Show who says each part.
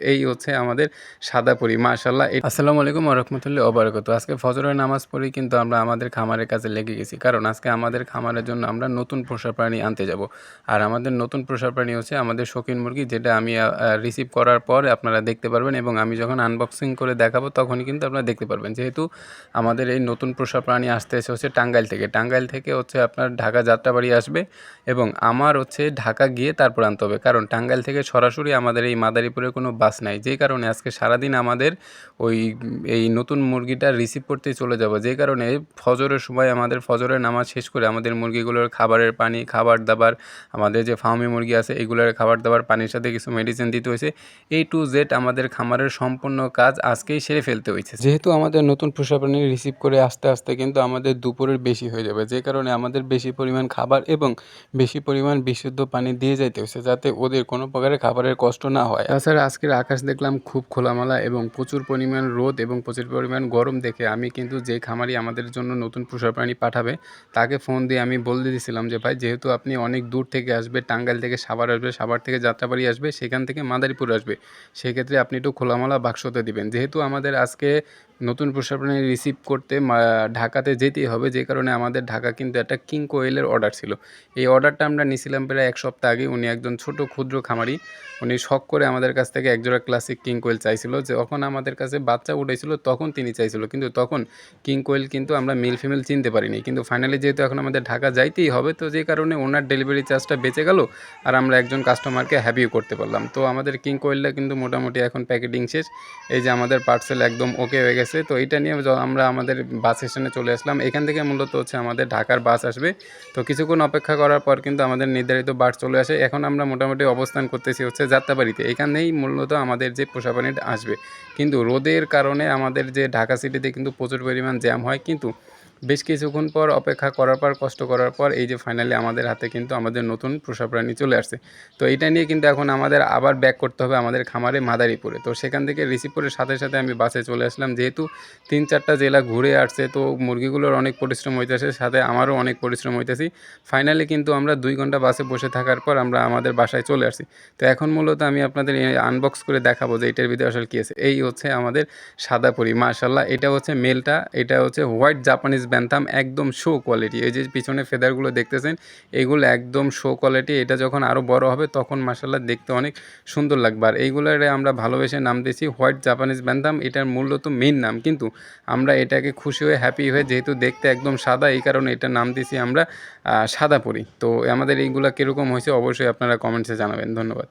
Speaker 1: এই হচ্ছে আমাদের সাদা পরি মাশাল্লাহ আসসালামু আলাইকুম রহমতুল্লাহ অবরাকত আজকে ফজরের নামাজ পড়েই কিন্তু আমরা আমাদের খামারের কাছে লেগে গেছি। কারণ আজকে আমাদের খামারের জন্য আমরা নতুন পোষা প্রাণী আনতে যাব। আর আমাদের নতুন পোষা প্রাণী হচ্ছে আমাদের শৌখিন মুরগি, যেটা আমি রিসিভ করার পর আপনারা দেখতে পারবেন এবং আমি যখন আনবক্সিং করে দেখাবো, তখনই কিন্তু আপনারা দেখতে পারবেন। যেহেতু আমাদের এই নতুন পোষা প্রাণী আসতে এসে হচ্ছে টাঙ্গাইল থেকে। টাঙ্গাইল থেকে হচ্ছে আপনার ঢাকা যাত্রাবাড়ি আসবে এবং আমার হচ্ছে ঢাকা গিয়ে তারপর আনতে হবে। কারণ টাঙ্গাইল থেকে সরাসরি আমাদের এই মাদারীপুরে কোনো বাস নাই। যেই কারণে আজকে সারাদিন আমাদের ওই এই নতুন মুরগিটা রিসিভ করতে চলে যাব। যে কারণে ফজরের সময় আমাদের ফজরের নামাজ শেষ করে আমাদের মুরগিগুলোর খাবারের পানি খাবার দাবার আমাদের যে ফার্মি মুরগি আছে এগুলোর খাবার দাবার পানির সাথে কিছু মেডিসিন দিতে হয়েছে। এই টু জেড আমাদের খামারের সম্পূর্ণ কাজ আজকেই সেরে ফেলতে হয়েছে। যেহেতু আমাদের নতুন পোষা প্রাণী রিসিভ করে আস্তে আস্তে কিন্তু আমাদের দুপুরের বেশি হয়ে যাবে। যে কারণে আমাদের বেশি পরিমাণ খাবার এবং বেশি পরিমাণ বিশুদ্ধ পানি দিয়ে যাইতে হয়েছে যাতে ওদের কোনো প্রকারের খাবারের কষ্ট না হয়। তাছাড়া আজকের আকাশ দেখলাম খুব খোলামেলা এবং প্রচুর পরিমাণ রোদ এবং প্রচুর পরিমাণ গরম দেখে আমি কিন্তু যে খামারি আমাদের জন্য নতুন পোষা প্রাণী পাঠাবে, তাকে ফোন দিয়ে আমি বলে দিয়েছিলাম যে, ভাই, যেহেতু আপনি অনেক দূর থেকে আসবে, টাঙ্গাইল থেকে সাভার আসবে, সাভার থেকে যাত্রাবাড়ি আসবে, সেখান থেকে মাদারীপুর আসবে, সেক্ষেত্রে আপনি একটু খোলামেলা বাক্সতে দিবেন। যেহেতু আমাদের আজকে নতুন পোষা রিসিভ করতে ঢাকাতে যেতেই হবে। যে কারণে আমাদের ঢাকা কিন্তু একটা কিং কোয়েলের অর্ডার ছিল। এই অর্ডারটা আমরা নিয়েছিলাম প্রায় এক সপ্তাহ আগে। উনি একজন ছোট ক্ষুদ্র খামারি। উনি শখ করে আমাদের কাছ থেকে একজোড়া ক্লাসিক কিং কোয়েল চাইছিল। যখন আমাদের কাছে বাচ্চা উঠেছিল, তখন তিনি চাইছিল। কিন্তু তখন কিং কোয়েল কিন্তু আমরা মেল ফিমেল চিনতে পারিনি। কিন্তু ফাইনালি যেহেতু এখন আমাদের ঢাকা যাইতেই হবে, তো যে কারণে ওনার ডেলিভারি চার্জটা বেঁচে গেল আর আমরা একজন কাস্টমারকে হ্যাপিও করতে পারলাম। তো আমাদের কিং কোয়েলটা কিন্তু মোটামুটি এখন প্যাকেটিং শেষ। এই যে আমাদের পার্সেল একদম ওকে হয়ে গেছে। তো এইটা নিয়ে আমরা আমাদের বাস স্টেশনে চলে আসলাম। এখান থেকে মূলত হচ্ছে আমাদের ঢাকার বাস আসবে। তো কিছুক্ষণ অপেক্ষা করার পর কিন্তু আমাদের নির্ধারিত বাস চলে আসে। এখন আমরা মোটামুটি অবস্থান করতেছি হচ্ছে যাত্রাবাড়িতে। এখানেই মূলত আমাদের যে পোষা পানিটা আসবে। কিন্তু রোদের কারণে আমাদের যে ঢাকা সিটিতে কিন্তু প্রচুর পরিমাণ জ্যাম হয়। কিন্তু বেশ কিছুক্ষণ পর অপেক্ষা করার পর, কষ্ট করার পর এই যে ফাইনালি আমাদের হাতে কিন্তু আমাদের নতুন পোষা প্রাণী চলে আসছে। তো এটা নিয়ে কিন্তু এখন আমাদের আবার ব্যাক করতে হবে আমাদের খামারে মাদারীপুরে। তো সেখান থেকে রিসিভ করে সাথে সাথে আমি বাসে চলে আসলাম। যেহেতু তিন চারটা জেলা ঘুরে আসছে, তো মুরগিগুলোর অনেক পরিশ্রম হইতেছে, সাথে আমারও অনেক পরিশ্রম হইতেছি। ফাইনালি কিন্তু আমরা দুই ঘণ্টা বাসে বসে থাকার পর আমরা আমাদের বাসায় চলে আসছি। তো এখন মূলত আমি আপনাদের আনবক্স করে দেখাবো যে এটার ভিতরে আসলে কী আছে। এই হচ্ছে আমাদের সাদা পরি মার্শাল্লাহ এটা হচ্ছে মেলটা, এটা হচ্ছে হোয়াইট জাপানিজ ব্যান্থাম একদম শো কোয়ালিটি এই যে পিছনে ফেদারগুলো দেখতেছেন, এগুলো একদম শো কোয়ালিটি এটা যখন আরও বড় হবে, তখন মার্শাল্লাহ দেখতে অনেক সুন্দর লাগবে। আর এইগুলোর আমরা ভালোবেসে নাম দিয়েছি হোয়াইট জাপানিজ ব্যান্থাম এটার মূল্য তো মেন নাম। কিন্তু আমরা এটাকে খুশি হয়ে হ্যাপি হয়ে যেহেতু দেখতে একদম সাদা, এই কারণে এটার নাম দিয়েছি আমরা সাদা পরি। তো আমাদের এইগুলো কীরকম হয়েছে অবশ্যই আপনারা কমেন্টসে জানাবেন। ধন্যবাদ।